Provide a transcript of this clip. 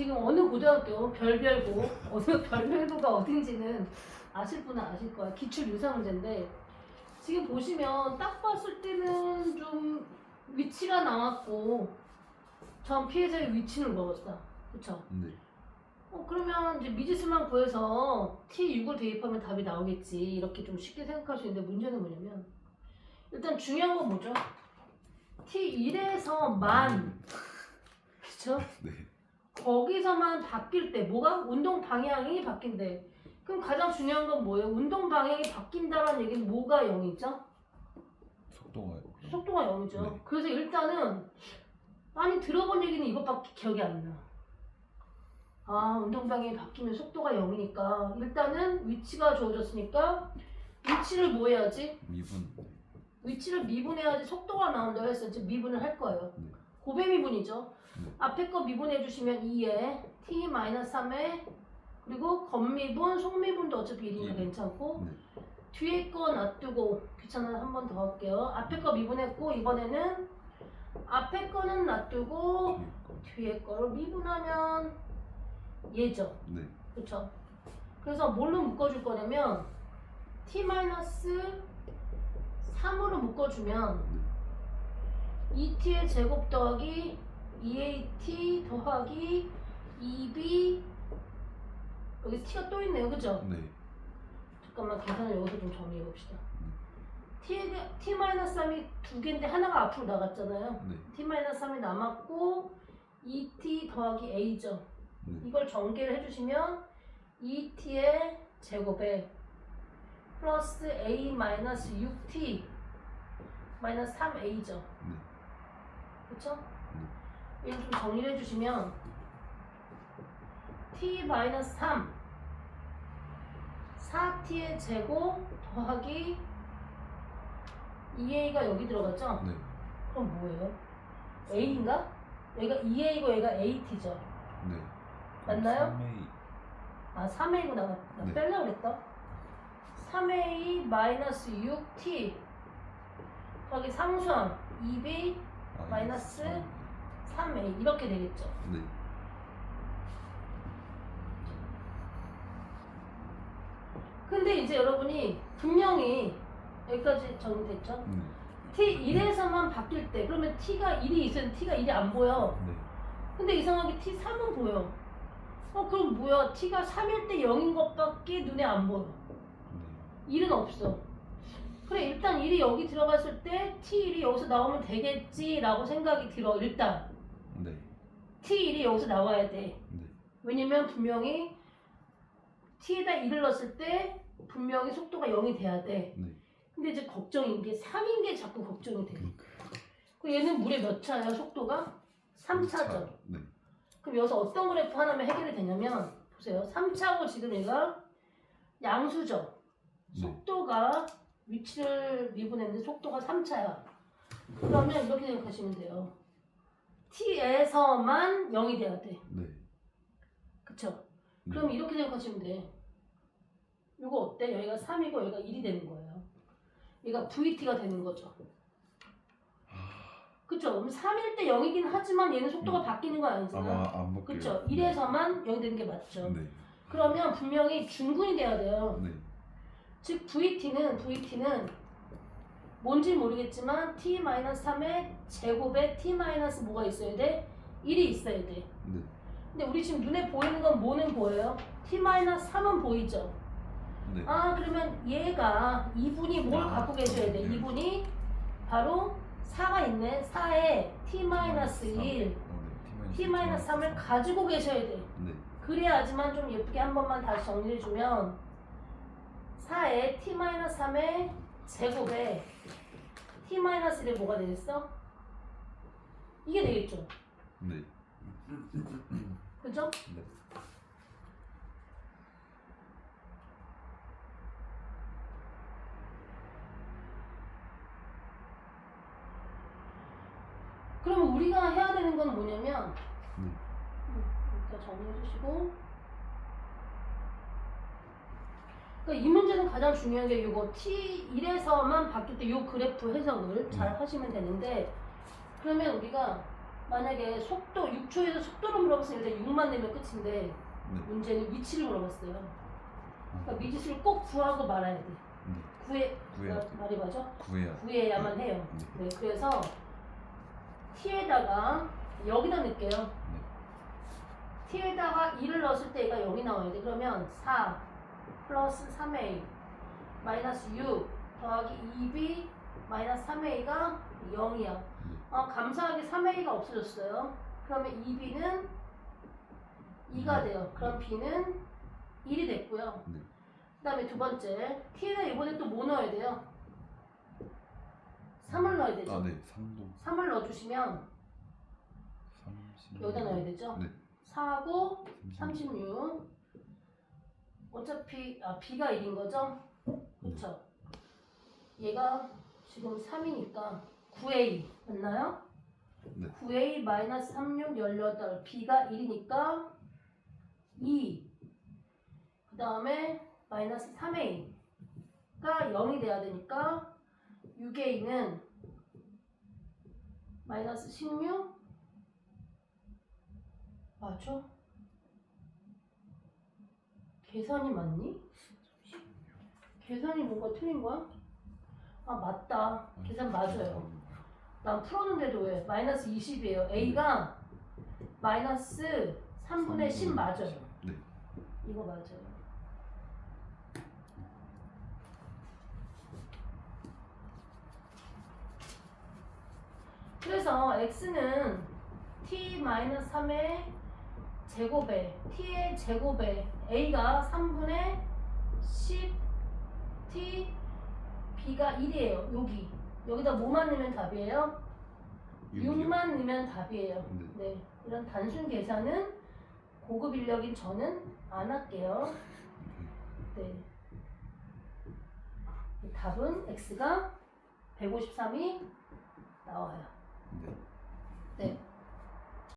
지금 어느 고등학교 별별고 어느 별별고가 어딘지는 아실 분은 아실 거야. 기출 유사 문제인데 지금 보시면 딱 봤을 때는 좀 위치가 나왔고 전 피해자의 위치를 먹었어. 그쵸? 네. 어, 그러면 이제 미지수만 구해서 T6을 대입하면 답이 나오겠지. 이렇게 좀 쉽게 생각할 수 있는데 문제는 뭐냐면 일단 중요한 건 뭐죠? T1에서 만 그쵸? 네. 거기서만 바뀔 때 뭐가? 운동 방향이 바뀐대. 그럼 가장 중요한 건 뭐예요? 운동 방향이 바뀐다는 얘기는 뭐가 0이죠? 속도가 속도가 0이죠. 네. 그래서 일단은 아니 들어본 얘기는 이것밖에 기억이 안 나. 아 운동 방향이 바뀌면 속도가 0이니까 일단은 위치가 주어졌으니까 위치를 뭐 해야지? 미분. 위치를 미분해야지 속도가 나온다고 했어요. 이제 미분을 할 거예요. 네. 고배 미분이죠. 네. 앞에 거 미분해 주시면 2에 t-3에 그리고 겉미분, 속미분도 어차피 1이니까 예. 괜찮고 네. 뒤에 거 놔두고 귀찮아서 한번 더 할게요. 앞에 거 미분했고 이번에는 앞에 거는 놔두고 뒤에 거. 거를 미분하면 얘죠. 네. 그쵸? 그래서 뭘로 묶어줄 거냐면 t-3으로 묶어주면 네. 2t의 제곱 더하기 2at 더하기 2b 여기 t가 또 있네요. 그죠? 네. 잠깐만 계산을 여기서 좀 정리해 봅시다. 음. t, t-3이 두 개인데 하나가 앞으로 나갔잖아요. 네. t-3이 남았고 2t 더하기 a죠. 네. 이걸 전개를 해주시면 2t의 제곱에 플러스 a 마이너스 6t 마이너스 3a죠. 네. 그쵸? 이걸 좀 정리를 해주시면 t 마이너스 3 4t의 제곱 더하기 2a가 여기 들어갔죠? 네. 그럼 뭐예요? a인가? 여기가 2a고 여기가 at죠. 네. 맞나요? 3A. 아 3a구나. 나 네. 뺄라 그랬다. 3a 마이너스 6t 더하기 상수항 2b 마이너스 3a 이렇게 되겠죠. 네. 근데 이제 여러분이 분명히 여기까지 정리됐죠? 네. t1에서만 바뀔 때 그러면 t가 1이 있으면 t가 1이 안 보여. 네. 근데 이상하게 t3은 보여. 어 그럼 뭐야? t가 3일 때 0인 것밖에 눈에 안 보여. 네. 1은 없어. 그래 일단 1이 여기 들어갔을 때 t1이 여기서 나오면 되겠지라고 생각이 들어 일단 네. t1이 여기서 나와야 돼. 네. 왜냐면 분명히 t에다 1을 넣었을 때 분명히 속도가 0이 돼야 돼. 네. 근데 이제 걱정인 게 3인 게 자꾸 걱정이 돼. 그러니까. 그 얘는 물에 몇 차야 속도가? 3차죠. 네. 그럼 여기서 어떤 그래프 하나면 해결이 되냐면 보세요. 3차고 지금 얘가 양수죠. 네. 속도가 위치를 미분했는데 속도가 3차야. 그러면 이렇게 생각하시면 돼요. T에서만 0이 돼야 돼. 네. 그쵸? 네. 그럼 이렇게 생각하시면 돼. 이거 어때? 여기가 3이고 여기가 1이 되는 거예요. 얘가 VT가 되는 거죠. 그쵸? 그럼 3일 때 0이긴 하지만 얘는 속도가 음. 바뀌는 건 아니잖아. 아마 안. 그쵸? 1에서만 0이 되는 게 맞죠. 네. 그러면 분명히 중근이 돼야 돼요. 네. 즉 VT는 VT는 뭔지 모르겠지만 t-3의 제곱에 t- 뭐가 있어야 돼? 1이 있어야 돼. 네. 근데 우리 지금 눈에 보이는 건 뭐는 보여요? t-3은 보이죠? 네. 아 그러면 얘가 이분이 뭘 아, 갖고 계셔야 돼? 네. 이분이 바로 4가 있네. 4에 t-1, 어, 네. t-3을 가지고 계셔야 돼. 네. 그래야지만 좀 예쁘게 한 번만 다시 정리해주면 4에 t-3의 제곱에 t-1이 뭐가 되겠어? 이게 되겠죠. 네. 그죠? 네. 그러면 우리가 해야 되는 건 뭐냐면 네. 일단 정리해 주시고 그러니까 이 문제는 가장 중요한 게 이거 T1에서만 바뀔 때이 그래프 해석을 잘 네. 하시면 되는데 그러면 우리가 만약에 속도 6초에서 속도를 물어봤으면 일단 6만 내면 끝인데 네. 문제는 위치를 물어봤어요. 그러니까 미지수를 꼭 구하고 말아야 돼. 네. 구해 구해야 어, 돼. 말이 맞아? 구해야 돼. 구해야만 해요. 네. 네, 그래서 t에다가 여기다 넣을게요. 네. t에다가 2를 넣었을 때 얘가 0이 나와야 돼. 그러면 4 플러스 3a 마이너스 6 더하기 2b 마이너스 3a가 0이야. 어, 감사하게 3a가 없어졌어요. 그러면 2b는 2가 돼요. 그럼 b는 1이 됐고요. 네. 그 다음에 두 번째 t에다 이번에 또 뭐 넣어야 돼요? 3을 넣어야 되죠. 아, 네. 3도 3을 넣어주시면 30. 여기다 넣어야 되죠. 네. 4하고 30. 36 어차피 아 b가 1인 거죠? 그렇죠. 얘가 지금 3이니까 9a 맞나요? 네. 9a 마이너스 36 18 b가 1이니까 2 그 다음에 마이너스 3a가 0이 돼야 되니까 6a는 마이너스 16 맞죠? 계산이 맞니? 계산이 뭔가 틀린 거야? 아 맞다. 계산 맞아요. 난 풀었는데도 왜? 마이너스 20이에요. A가 마이너스 3분의 10 맞아요. 네. 이거 맞아요. 그래서 x는 t-3의 제곱에 t의 제곱에 a가 3분의 10 t b가 1이에요. 여기. 여기다 뭐만 넣으면 답이에요? 6 만 넣으면 답이에요. 네. 네. 이런 단순 계산은 고급 인력인 저는 안 할게요. 네. 답은 x가 153이 나와요. 네. 네